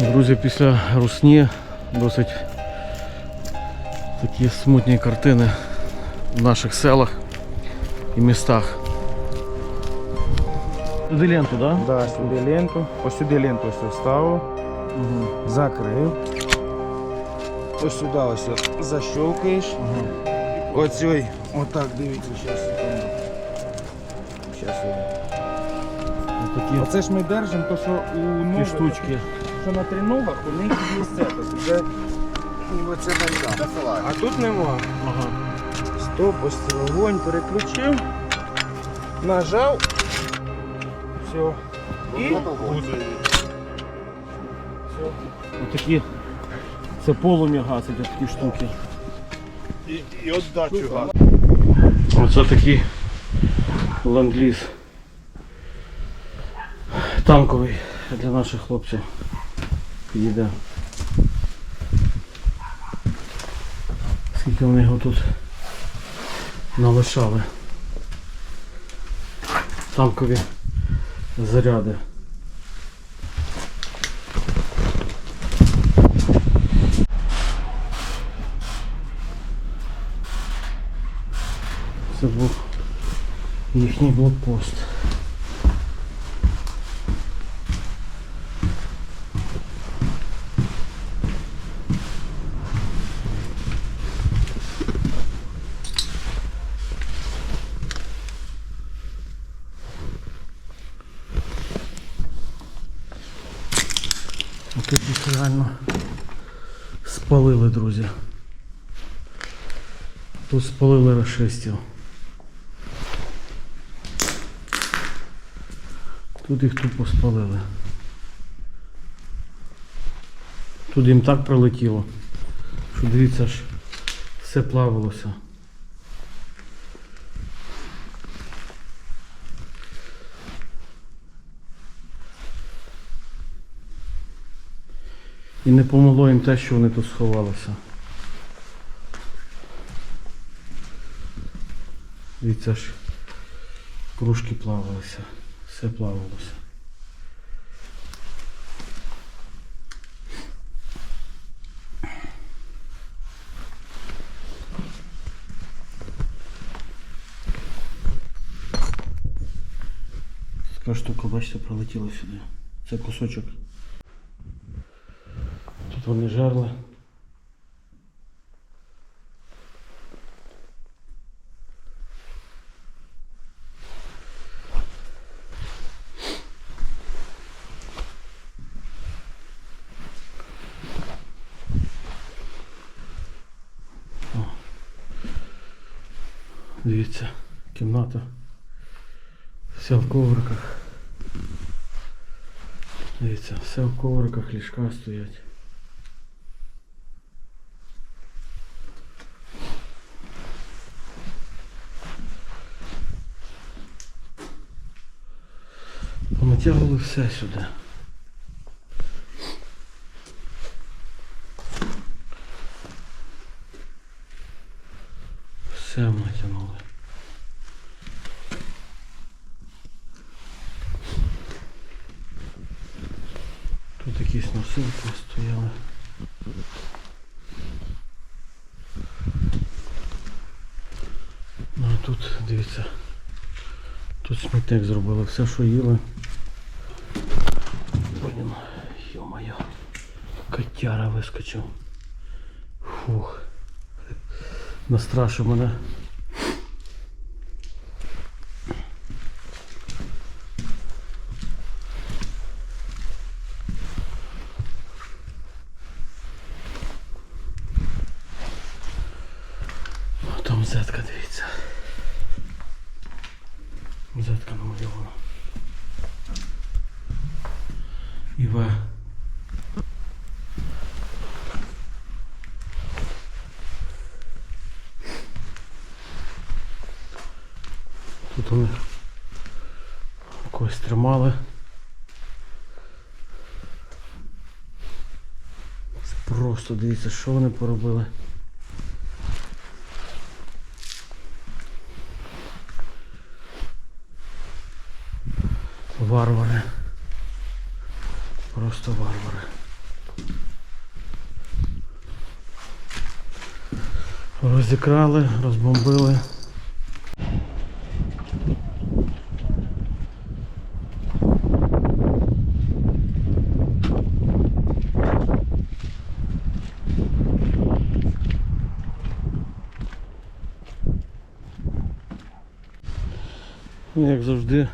Друзі, після русні досить такі смутні картини в наших селах і містах. Туди ленту, так? Да, сюди ленту. Ось сюди ленту ось вставив, Угу. закрив. Ось сюди ось защелкаєш. Оцей, отак, дивіться, зараз. Зараз. Оце ж ми держимо, то що у нових, штучки. Що на треногах, у них є це. Тобто це ніби це. А тут нема. Ага. Стоп, ось це вогонь переключив, нажав, все. І все. Отакі. Це полум'я гасить, такі штуки. І, і отдачу газ. Оце такий ленд-ліз танковий для наших хлопців підійде. Скільки вони його тут налишали. Танкові заряди. Це був їхній блокпост. Тут їх реально спалили, друзі. Тут спалили расистів. Тут їх тупо спалили. Тут їм так прилетіло, що дивіться ж, все плавилося. І не помогло їм те, що вони тут сховалися. Дивіться ж, кружки плавалися, все плавалося. Така штука, бачите, пролетіла сюди. Це кусочок. Тут вони жерли. О. Дивіться, кімната. Вся в ковриках. Дивіться, все в ковриках, ліжка стоять. Понатягували все сюди. Все натягнули. Тут якісь носилки стояли. Ну а тут, дивіться, тут смітник зробили, все, що їли. Блін, йо-моє, котяра вискочив. Фух. Настрашив мене. Там зетка, дивіться. Зетка намальована. І В. Тут вони когось тримали. Просто дивіться, що вони поробили. Варвари. Просто варвари. Розікрали, розбомбили. Як завжди,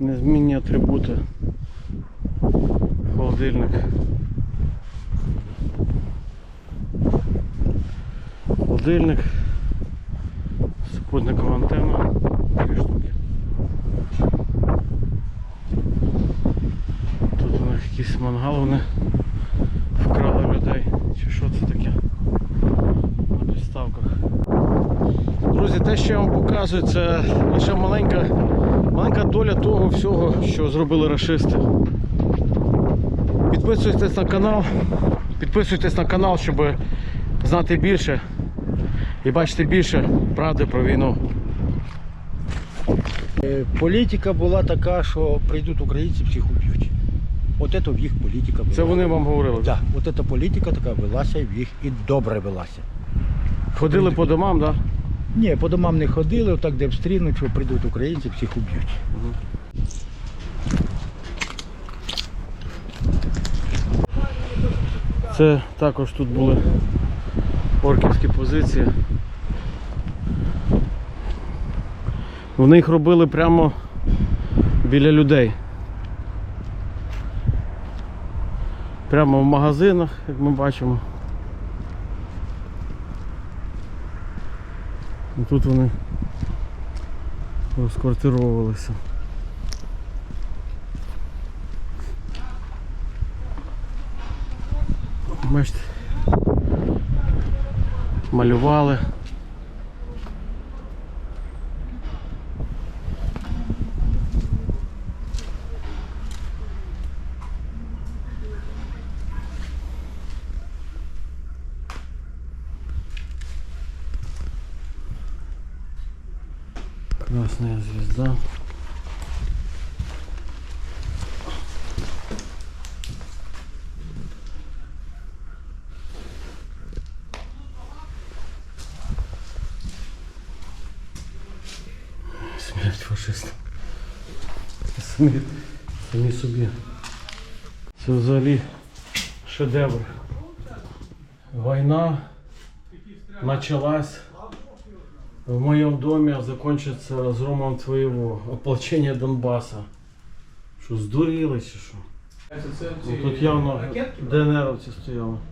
незмінні атрибути. Холодильник. Холодильник. Супутникова антенна. Дві штуки. Тут у них якийсь мангал вони вкрали людей. Чи що це таке? На підставках. Друзі, те, що я вам показую, це лише маленька, маленька доля того всього, що зробили рашисти. Підписуйтесь на канал, підписуйтесь на канал, щоб знати більше і бачити більше правди про війну. Е, Політика була така, що прийдуть українці, всіх уб'ють. От це в їх політика була. Це вони вам говорили. Так, от ця політика така велася в їх і добре велася. Ходили по домам, так? Да? Ні, по домам не ходили, отак де встрінуть, що прийдуть українці, всіх уб'ють. Це також тут були орківські позиції. Вони їх робили прямо біля людей. Прямо в магазинах, як ми бачимо. І тут вони розквартировувалися. Бачите, малювали. Красная звезда. Смерть. Самі, самі собі. Це взагалі шедевр. Война началась в моем доме, а закончится разгромом твоего ополчения Донбасса. Що, здуріли чи що? Ну, тут явно ДНРовці стояли.